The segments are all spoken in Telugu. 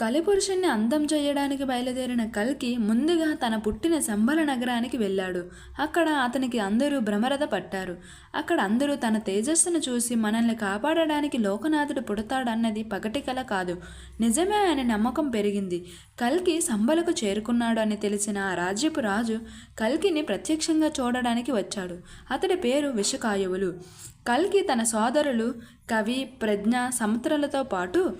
కలిపురుషుణ్ణి అందం చేయడానికి బయలుదేరిన కల్కి ముందుగా తన పుట్టిన శంబల నగరానికి వెళ్ళాడు. అక్కడ అతనికి అందరూ భ్రమరథ పట్టారు. అక్కడ అందరూ తన తేజస్సును చూసి మనల్ని కాపాడడానికి లోకనాథుడు పుడతాడన్నది పగటి కల కాదు. నిజమే అని నమ్మకం పెరిగింది. కల్కి సంబలకు చేరుకున్నాడు అని తెలిసిన ఆ రాజ్యపు రాజు కల్కిని ప్రత్యక్షంగా చూడడానికి వచ్చాడు. అతడి పేరు విషకాయువులు. కల్కి తన సోదరులు కవి ప్రజ్ఞ సముద్రాలతో పాటు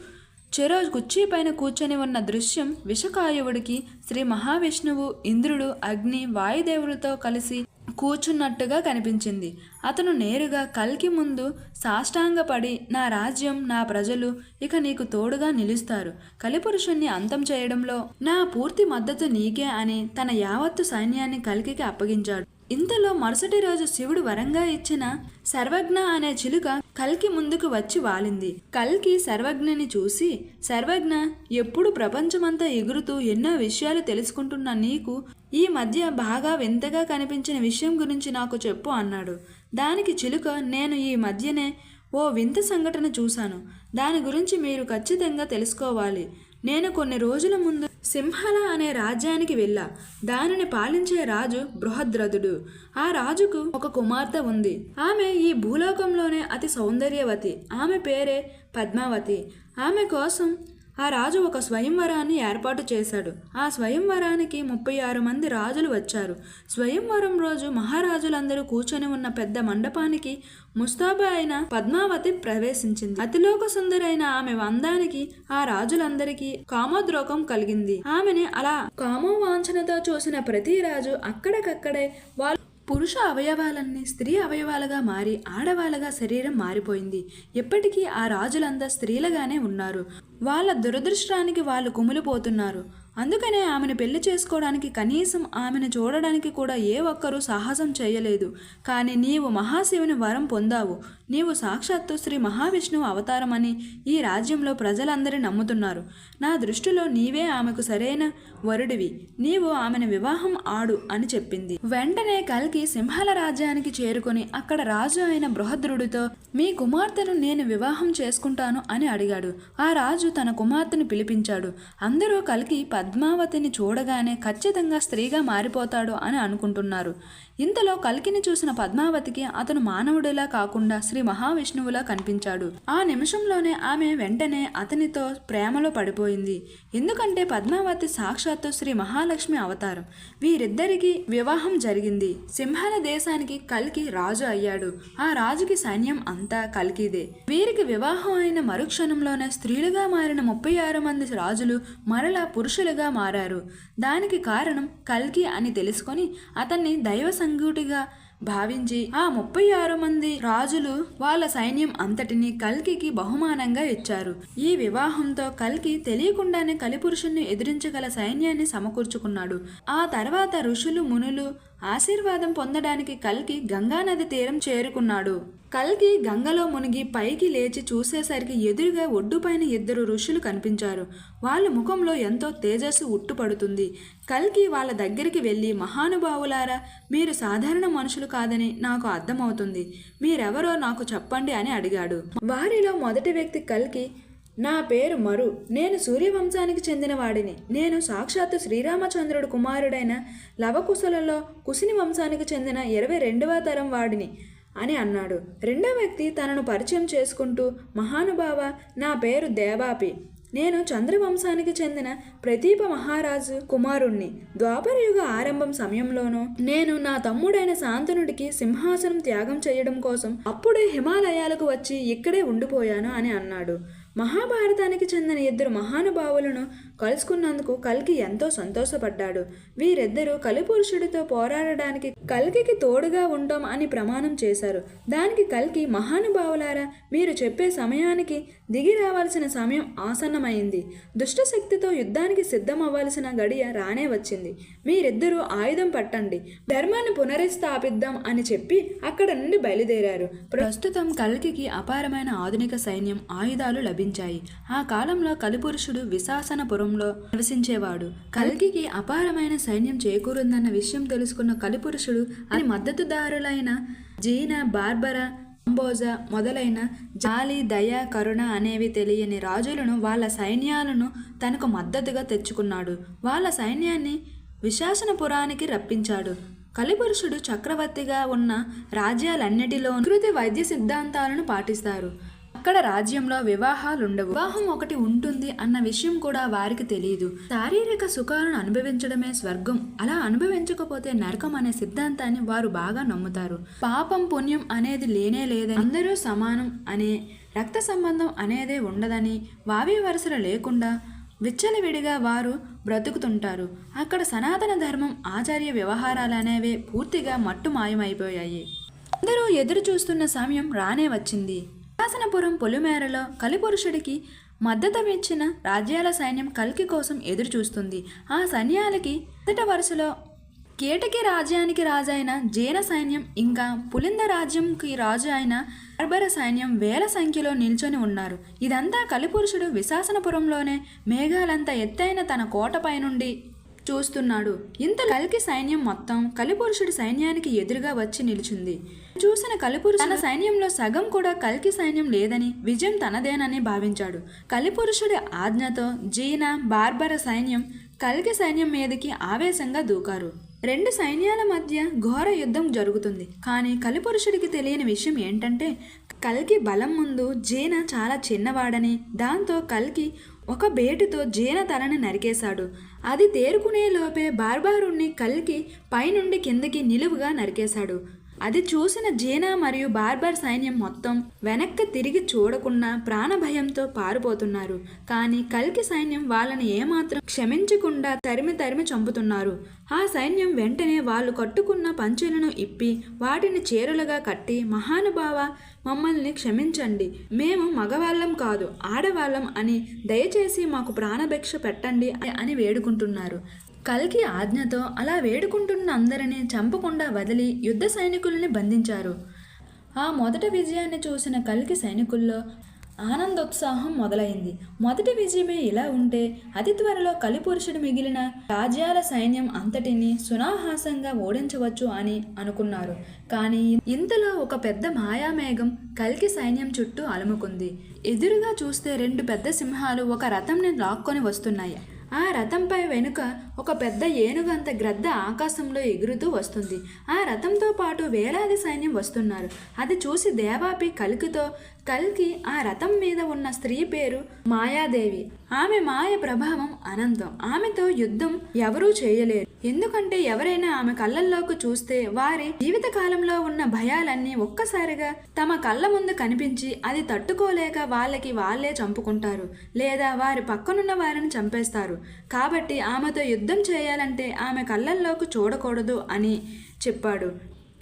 చెరో కుర్చీ పైన కూర్చొని ఉన్న దృశ్యం విషకాయువుడికి శ్రీ మహావిష్ణువు ఇంద్రుడు అగ్ని వాయుదేవులతో కలిసి కూర్చున్నట్టుగా కనిపించింది. అతను నేరుగా కల్కి ముందు సాష్టాంగపడి నా రాజ్యం నా ప్రజలు ఇక నీకు తోడుగా నిలుస్తారు. కలిపురుషుణ్ణి అంతం చేయడంలో నా పూర్తి మద్దతు నీకే అని తన యావత్తు సైన్యాన్ని కల్కికి అప్పగించాడు. ఇంతలో మరుసటి రోజు శివుడు వరంగా ఇచ్చిన సర్వజ్ఞ అనే చిలుక కల్కి ముందుకు వచ్చి వాలింది. కల్కి సర్వజ్ఞని చూసి సర్వజ్ఞ ఎప్పుడు ప్రపంచమంతా ఎగురుతూ ఎన్నో విషయాలు తెలుసుకుంటున్న నీకు ఈ మధ్య బాగా వింతగా కనిపించిన విషయం గురించి నాకు చెప్పు అన్నాడు. దానికి చిలుక నేను ఈ మధ్యనే ఓ వింత సంఘటన చూశాను. దాని గురించి మీరు ఖచ్చితంగా తెలుసుకోవాలి. నేను కొన్ని రోజుల ముందు సింహల అనే రాజ్యానికి వెళ్ళా. దానిని పాలించే రాజు బృహద్రథుడు. ఆ రాజుకు ఒక కుమార్తె ఉంది. ఆమె ఈ భూలోకంలోనే అతి సౌందర్యవతి. ఆమె పేరే పద్మావతి. ఆమె కోసం ఆ రాజు ఒక స్వయంవరాన్ని ఏర్పాటు చేశాడు. ఆ స్వయంవరానికి ముప్పై ఆరు మంది రాజులు వచ్చారు. స్వయంవరం రోజు మహారాజులందరూ కూర్చొని ఉన్న పెద్ద మండపానికి ముస్తాబా అయిన పద్మావతి ప్రవేశించింది. అతిలోక సుందరైన ఆమె వందానికి ఆ రాజులందరికీ కామోద్రోకం కలిగింది. ఆమెని అలా కామో వాంఛనతో చూసిన ప్రతి రాజు అక్కడికక్కడే వాళ్ళు పురుష అవయవాలన్నీ స్త్రీ అవయవాలుగా మారి ఆడవాళ్ళగా శరీరం మారిపోయింది. ఎప్పటికీ ఆ రాజులంతా స్త్రీలుగానే ఉన్నారు. వాళ్ళ దురదృష్టానికి వాళ్ళు కుమిలిపోతున్నారు. అందుకనే ఆమెను పెళ్ళి చేసుకోవడానికి కనీసం ఆమెను చూడడానికి కూడా ఏ ఒక్కరూ సాహసం చేయలేదు. కానీ నీవు మహాశివుని వరం పొందావు. నీవు సాక్షాత్తు శ్రీ మహావిష్ణువు అవతారమని ఈ రాజ్యంలో ప్రజలందరూ నమ్ముతున్నారు. నా దృష్టిలో నీవే ఆమెకు సరైన వరుడివి. నీవు ఆమెను వివాహం ఆడు అని చెప్పింది. వెంటనే కల్కి సింహాల రాజ్యానికి చేరుకొని అక్కడ రాజు అయిన బృహద్రుడితో మీ కుమార్తెను నేను వివాహం చేసుకుంటాను అని అడిగాడు. ఆ రాజు తన కుమార్తెను పిలిపించాడు. అందరూ కల్కి పద్మావతిని చూడగానే ఖచ్చితంగా స్త్రీగా మారిపోతాడు అని అనుకుంటున్నారు. ఇంతలో కల్కిని చూసిన పద్మావతికి అతను మానవుడిలా కాకుండా శ్రీ మహావిష్ణువులా కనిపించాడు. ఆ నిమిషంలోనే ఆమె వెంటనే అతనితో ప్రేమలో పడిపోయింది. ఎందుకంటే పద్మావతి సాక్షాత్తు శ్రీ మహాలక్ష్మి అవతారం. వీరిద్దరికి వివాహం జరిగింది. సింహాల దేశానికి కల్కి రాజు అయ్యాడు. ఆ రాజుకి సైన్యం అంతా కల్కిదే. వీరికి వివాహం అయిన మరుక్షణంలోనే స్త్రీలుగా మారిన ముప్పై ఆరు మంది రాజులు మరలా పురుషులుగా మారారు. దానికి కారణం కల్కి అని తెలుసుకొని అతన్ని దైవ సంగూటిగా భావించి ఆ ముప్పై ఆరు మంది రాజులు వాళ్ళ సైన్యం అంతటిని కల్కికి బహుమానంగా ఇచ్చారు. ఈ వివాహంతో కల్కి తెలియకుండానే కలిపురుషుణ్ణి ఎదిరించగల సైన్యాన్ని సమకూర్చుకున్నాడు. ఆ తర్వాత ఋషులు మునులు ఆశీర్వాదం పొందడానికి కల్కి గంగానది తీరం చేరుకున్నాడు. కల్కి గంగలో మునిగి పైకి లేచి చూసేసరికి ఎదురుగా ఒడ్డుపైన ఇద్దరు ఋషులు కనిపించారు. వాళ్ళ ముఖంలో ఎంతో తేజస్సు ఉట్టుపడుతుంది. కల్కి వాళ్ళ దగ్గరికి వెళ్ళి మహానుభావులారా మీరు సాధారణ మనుషులు కాదని నాకు అర్థమవుతుంది. మీరెవరో నాకు చెప్పండి అని అడిగాడు. వారిలో మొదటి వ్యక్తి కల్కి నా పేరు మరు. నేను సూర్యవంశానికి చెందిన వాడిని. నేను సాక్షాత్తు శ్రీరామచంద్రుడు కుమారుడైన లవకుశలలో కుశిని వంశానికి చెందిన ఇరవై రెండవ తరం వాడిని. అని అన్నాడు. రెండో వ్యక్తి తనను పరిచయం చేసుకుంటూ మహానుభావ నా పేరు దేవాపి. నేను చంద్రవంశానికి చెందిన ప్రదీప మహారాజు కుమారుణ్ణి. ద్వాపరయుగ ఆరంభం సమయంలోనూ నేను నా తమ్ముడైన శాంతనుడికి సింహాసనం త్యాగం చేయడం కోసం అప్పుడే హిమాలయాలకు వచ్చి ఇక్కడే ఉండిపోయాను అని అన్నాడు. మహాభారతానికి చెందిన ఇద్దరు మహానుభావులను కలుసుకున్నందుకు కల్కి ఎంతో సంతోషపడ్డాడు. వీరిద్దరూ కలిపురుషుడితో పోరాడడానికి కల్కికి తోడుగా ఉంటాం అని ప్రమాణం చేశారు. దానికి కల్కి మహానుభావులారా మీరు చెప్పే సమయానికి దిగి రావాల్సిన సమయం ఆసన్నమైంది. దుష్టశక్తితో యుద్ధానికి సిద్ధం అవ్వాల్సిన గడియ రానే వచ్చింది. మీరిద్దరూ ఆయుధం పట్టండి ధర్మాన్ని పునరుస్థాపిద్దాం అని చెప్పి అక్కడ నుండి బయలుదేరారు. ప్రస్తుతం కల్కికి అపారమైన ఆధునిక సైన్యం ఆయుధాలు లభించాయి. ఆ కాలంలో కలిపురుషుడు విశాసనపురంలో నివసించేవాడు. కల్కికి అపారమైన సైన్యం చేకూరుందన్న విషయం తెలుసుకున్న కలిపురుషుడు అని మద్దతుదారులైన జీన బార్బరా అంబోజ మొదలైన జాలి దయ కరుణ అనేవి తెలియని రాజులను వాళ్ళ సైన్యాలను తనకు మద్దతుగా తెచ్చుకున్నాడు. వాళ్ళ సైన్యాన్ని విశాసనపురానికి రప్పించాడు. కలిపురుషుడు చక్రవర్తిగా ఉన్న రాజ్యాలన్నిటిలో కృతి వైద్య సిద్ధాంతాలను పాటిస్తారు. అక్కడ రాజ్యంలో వివాహాలుండవు. వివాహం ఒకటి ఉంటుంది అన్న విషయం కూడా వారికి తెలియదు శారీరక సుఖాలను అనుభవించడమే స్వర్గం. అలా అనుభవించకపోతే నరకం అనే సిద్ధాంతాన్ని వారు బాగా నమ్ముతారు. పాపం పుణ్యం అనేది లేనే లేదని అందరూ సమానం అనే రక్త సంబంధం అనేదే ఉండదని వావి వరుసలు లేకుండా విచ్చలవిడిగా వారు బ్రతుకుతుంటారు. అక్కడ సనాతన ధర్మం ఆచార్య వ్యవహారాలు అనేవే పూర్తిగా మట్టు మాయమైపోయాయి అందరూ ఎదురు చూస్తున్న సమయం రానే వచ్చింది. శాసనపురం పొలిమేరలో కలిపురుషుడికి మద్దతునిచ్చిన రాజ్యాల సైన్యం కల్కి కోసం ఎదురు చూస్తుంది ఆ సైన్యాలకి మొదట వరుసలో కేటకి రాజ్యానికి రాజైన జైన సైన్యం ఇంకా పులింద రాజ్యంకి రాజు అయిన అర్బర సైన్యం వేల సంఖ్యలో నిల్చొని ఉన్నారు. ఇదంతా కలిపురుషుడు విశాసనపురంలోనే మేఘాలంత ఎత్తైన తన కోటపై నుండి చూస్తున్నాడు. ఇంత కల్కి సైన్యం మొత్తం కలిపురుషుడి సైన్యానికి ఎదురుగా వచ్చి నిలిచింది. చూసిన కలిపురుషుడు తన సైన్యంలో సగం కూడా కల్కి సైన్యం లేదని విజయం తనదేనని భావించాడు. కలిపురుషుడి ఆజ్ఞతో జీన బార్బర సైన్యం కల్కి సైన్యం మీదకి ఆవేశంగా దూకారు. రెండు సైన్యాల మధ్య ఘోర యుద్ధం జరుగుతుంది. కానీ కలిపురుషుడికి తెలియని విషయం ఏంటంటే కల్కి బలం ముందు జీన చాలా చిన్నవాడని దాంతో కల్కి ఒక బేటుతో జీన తలని నరికేశాడు. అది తేరుకునే లోపే బార్బారుణ్ణి కల్కి పైనుండి కిందకి నిలువుగా నరికేశాడు. అది చూసిన జీనా మరియు బార్బర్ సైన్యం మొత్తం వెనక్కి తిరిగి చూడకుండా ప్రాణభయంతో పారిపోతున్నారు. కానీ కల్కి సైన్యం వాళ్ళని ఏమాత్రం క్షమించకుండా తరిమి తరిమి చంపుతున్నారు. ఆ సైన్యం వెంటనే వాళ్ళు కట్టుకున్న పంచెలను ఇప్పి వాటిని చీరలుగా కట్టి మహానుభావ మమ్మల్ని క్షమించండి. మేము మగవాళ్ళం కాదు ఆడవాళ్ళం అని దయచేసి మాకు ప్రాణభిక్ష పెట్టండి అని వేడుకుంటున్నారు. కల్కి ఆజ్ఞతో అలా వేడుకుంటున్న అందరినీ చంపకుండా వదిలి యుద్ధ సైనికుల్ని బంధించారు. ఆ మొదటి విజయాన్ని చూసిన కల్కి సైనికుల్లో ఆనందోత్సాహం మొదలైంది. మొదటి విజయమే ఇలా ఉంటే అతి త్వరలో కలిపురుషుడు మిగిలిన రాజ్యాల సైన్యం అంతటిని సునాహాసంగా ఓడించవచ్చు అని అనుకున్నారు. కానీ ఇంతలో ఒక పెద్ద మాయామేఘం కల్కి సైన్యం చుట్టూ అలుముకుంది. ఎదురుగా చూస్తే రెండు పెద్ద సింహాలు ఒక రథంని లాక్కొని వస్తున్నాయి. ఆ రథంపై వెనుక ఒక పెద్ద ఏనుగంత గ్రద్ద ఆకాశంలో ఎగురుతూ వస్తుంది. ఆ రథంతో పాటు వేలాది సైన్యం వస్తున్నారు. అది చూసి దేవాపి కలికితో కల్కి ఆ రథం మీద ఉన్న స్త్రీ పేరు మాయాదేవి. ఆమె మాయ ప్రభావం అనంతం. ఆమెతో యుద్ధం ఎవరూ చేయలేరు. ఎందుకంటే ఎవరైనా ఆమె కళ్ళల్లోకి చూస్తే వారి జీవిత కాలంలో ఉన్న భయాలన్నీ ఒక్కసారిగా తమ కళ్ళ ముందు కనిపించి అది తట్టుకోలేక వాళ్ళకి వాళ్ళే చంపుకుంటారు. లేదా వారి పక్కనున్న వారిని చంపేస్తారు. కాబట్టి ఆమెతో యుద్ధం చేయాలంటే ఆమె కళ్ళల్లోకి చూడకూడదు అని చెప్పాడు.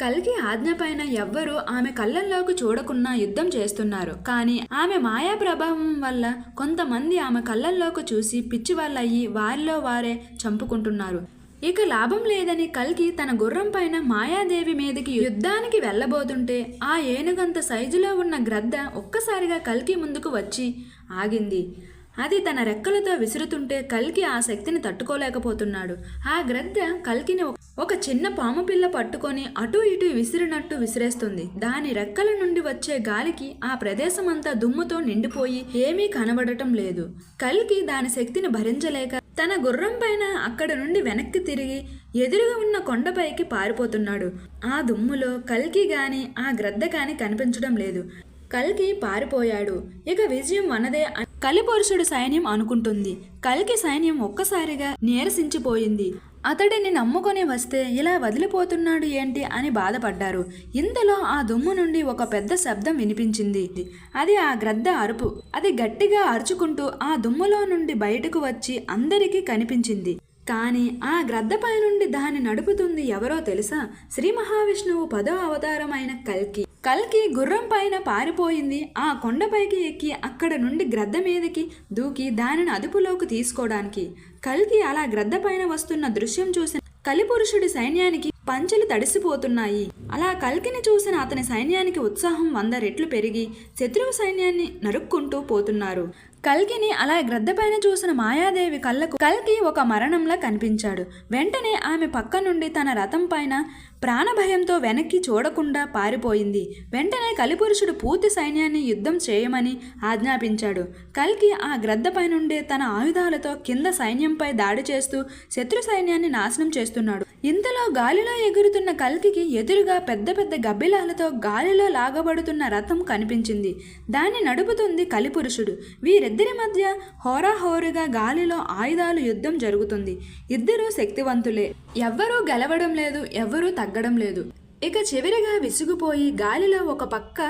కల్కి ఆజ్ఞ పైన ఎవ్వరూ ఆమె కళ్ళల్లోకి చూడకున్నా యుద్ధం చేస్తున్నారు. కానీ ఆమె మాయా ప్రభావం వల్ల కొంతమంది ఆమె కళ్ళల్లోకి చూసి పిచ్చి వాళ్ళయ్యి వారిలో వారే చంపుకుంటున్నారు. ఇక లాభం లేదని కల్కి తన గుర్రం పైన మాయాదేవి మీదకి యుద్ధానికి వెళ్ళబోతుంటే ఆ ఏనుగంత సైజులో ఉన్న గ్రద్ద ఒక్కసారిగా కల్కి ముందుకు వచ్చి ఆగింది. అది తన రెక్కలతో విసురుతుంటే కల్కి ఆ శక్తిని తట్టుకోలేకపోతున్నాడు. ఆ గ్రద్ద కల్కిని ఒక చిన్న పాము పిల్ల పట్టుకొని అటు ఇటు విసిరినట్టు విసిరేస్తుంది. దాని రెక్కల నుండి వచ్చే గాలికి ఆ ప్రదేశమంతా దుమ్ముతో నిండిపోయి ఏమీ కనబడటం లేదు. కల్కి దాని శక్తిని భరించలేక తన గుర్రం పైన అక్కడ నుండి వెనక్కి తిరిగి ఎదురుగా ఉన్న కొండపైకి పారిపోతున్నాడు. ఆ దుమ్ములో కల్కి గాని ఆ గ్రద్ద గాని కనిపించడం లేదు. కల్కి పారిపోయాడు. ఇక విజయం మనదే అని కలిపురుషుడు సైన్యం అనుకుంటుంది. కలికి సైన్యం ఒక్కసారిగా నీరసించిపోయింది. అతడిని నమ్ముకొని వస్తే ఇలా వదిలిపోతున్నాడు ఏంటి అని బాధపడ్డారు. ఇంతలో ఆ దుమ్ము నుండి ఒక పెద్ద శబ్దం వినిపించింది. అది ఆ గ్రద్ద అరుపు. అది గట్టిగా అరుచుకుంటూ ఆ దుమ్ములో నుండి బయటకు వచ్చి అందరికీ కనిపించింది. కానీ ఆ గ్రద్దపై నుండి దాన్ని నడుపుతుంది ఎవరో తెలుసా? శ్రీ మహావిష్ణువు పదో అవతారమైన కల్కి. కల్కి గుర్రం పైన పారిపోయింది. ఆ కొండపైకి ఎక్కి అక్కడ నుండి గ్రద్ద మీదకి దూకి దానిని అదుపులోకి తీసుకోవడానికి. కల్కి అలా గ్రద్ద పైన వస్తున్న దృశ్యం చూసిన కలిపురుషుడి సైన్యానికి పంచెలు తడిసిపోతున్నాయి. అలా కల్కిని చూసిన అతని సైన్యానికి ఉత్సాహం వంద రెట్లు పెరిగి శత్రువు సైన్యాన్ని నరుక్కుంటూ పోతున్నారు. కల్కిని అలా గ్రద్దపైన చూసిన మాయాదేవి కళ్ళకు కల్కి ఒక మరణంలా కనిపించాడు. వెంటనే ఆమె పక్క నుండి తన రథం పైన ప్రాణభయంతో వెనక్కి చూడకుండా పారిపోయింది. వెంటనే కలిపురుషుడు పూర్తి సైన్యాన్ని యుద్ధం చేయమని ఆజ్ఞాపించాడు. కల్కి ఆ గ్రద్దపై నుండే తన ఆయుధాలతో కింద సైన్యంపై దాడి చేస్తూ శత్రు సైన్యాన్ని నాశనం చేస్తున్నాడు. ఇంతలో గాలిలో ఎగురుతున్న కల్కికి ఎదురుగా పెద్ద పెద్ద గబ్బిలాలతో గాలిలో లాగబడుతున్న రథం కనిపించింది. దాన్ని నడుపుతుంది కలిపురుషుడు. వీరిద్దరి మధ్య హోరాహోరుగా గాలిలో ఆయుధాలు యుద్ధం జరుగుతుంది. ఇద్దరూ శక్తివంతులే. ఎవ్వరూ గెలవడం లేదు ఎవ్వరూ తగ్గడం లేదు. ఇక చివరిగా విసిగిపోయి గాలిలో ఒక పక్క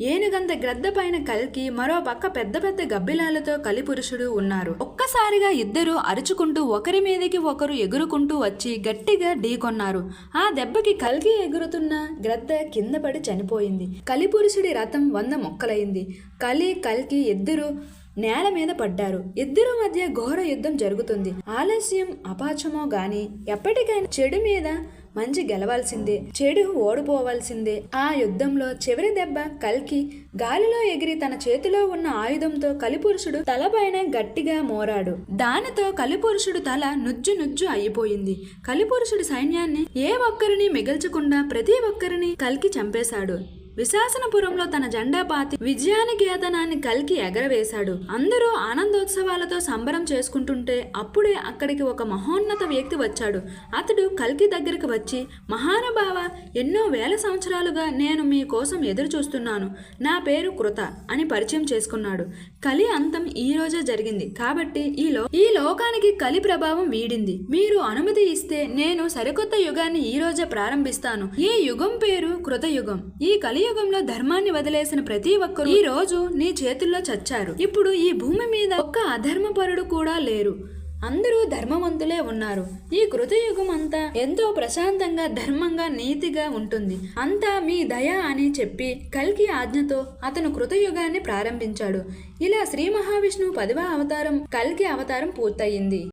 ఏనుగంత గ్రద్ద పైన కలికి మరో పక్క పెద్ద పెద్ద గబ్బిలాలతో కలిపురుషుడు ఉన్నారు. ఒక్కసారిగా ఇద్దరు అరుచుకుంటూ ఒకరి మీదకి ఒకరు ఎగురుకుంటూ వచ్చి గట్టిగా ఢీకొన్నారు ఆ దెబ్బకి కలిగి ఎగురుతున్న గ్రద్ద కింద పడి చనిపోయింది. కలిపురుషుడి రథం వంద మొక్కలైంది. కలి కల్కి ఇద్దరు నేల మీద పడ్డారు. ఇద్దరు మధ్య ఘోర యుద్ధం జరుగుతుంది. ఆలస్యం అపాచమో గాని ఎప్పటికైనా చెడు మీద మంచి గెలవాల్సిందే చెడు ఓడిపోవాల్సిందే. ఆ యుద్ధంలో చివరి దెబ్బ కల్కి గాలిలో ఎగిరి తన చేతిలో ఉన్న ఆయుధంతో కలిపురుషుడు తలపైన గట్టిగా మోరాడు. దానితో కలిపురుషుడు తల నుజ్జు నుజ్జు అయిపోయింది. కలిపురుషుడి సైన్యాన్ని ఏ ఒక్కరిని మిగల్చకుండా ప్రతి ఒక్కరిని కల్కి చంపేశాడు. విశాసనపురంలో తన జెండా పాతి విజయాని గేతనాన్ని కల్కి ఎగరవేశాడు. అందరూ ఆనందోత్సవాలతో సంబరం చేసుకుంటుంటే అప్పుడే అక్కడికి ఒక మహోన్నత వ్యక్తి వచ్చాడు. అతడు కల్కి దగ్గరికి వచ్చి మహానుభావ ఎన్నో వేల సంవత్సరాలుగా నేను మీ కోసం ఎదురు చూస్తున్నాను నా పేరు కృత అని పరిచయం చేసుకున్నాడు. కలి అంతం ఈ రోజే జరిగింది. కాబట్టి ఈ లో ఈ లోకానికి కలి ప్రభావం వీడింది. మీరు అనుమతి ఇస్తే నేను సరికొత్త యుగాన్ని ఈ రోజే ప్రారంభిస్తాను. ఈ యుగం పేరు కృతయుగం. ఈ కలి కలియుగంలో ధర్మాన్ని వదిలేసిన ప్రతి ఒక్కరు ఈ రోజు నీ చేతుల్లో చచ్చారు. ఇప్పుడు ఈ భూమి మీద ఒక్క అధర్మపరుడు కూడా లేరు. అందరూ ధర్మవంతులే ఉన్నారు. ఈ కృతయుగం అంతా ఎంతో ప్రశాంతంగా ధర్మంగా నీతిగా ఉంటుంది. అంతా మీ దయ అని చెప్పి కల్కి ఆజ్ఞతో అతను కృతయుగాన్ని ప్రారంభించాడు. ఇలా శ్రీ మహావిష్ణువు పదవ అవతారం కల్కి అవతారం పూర్తయింది.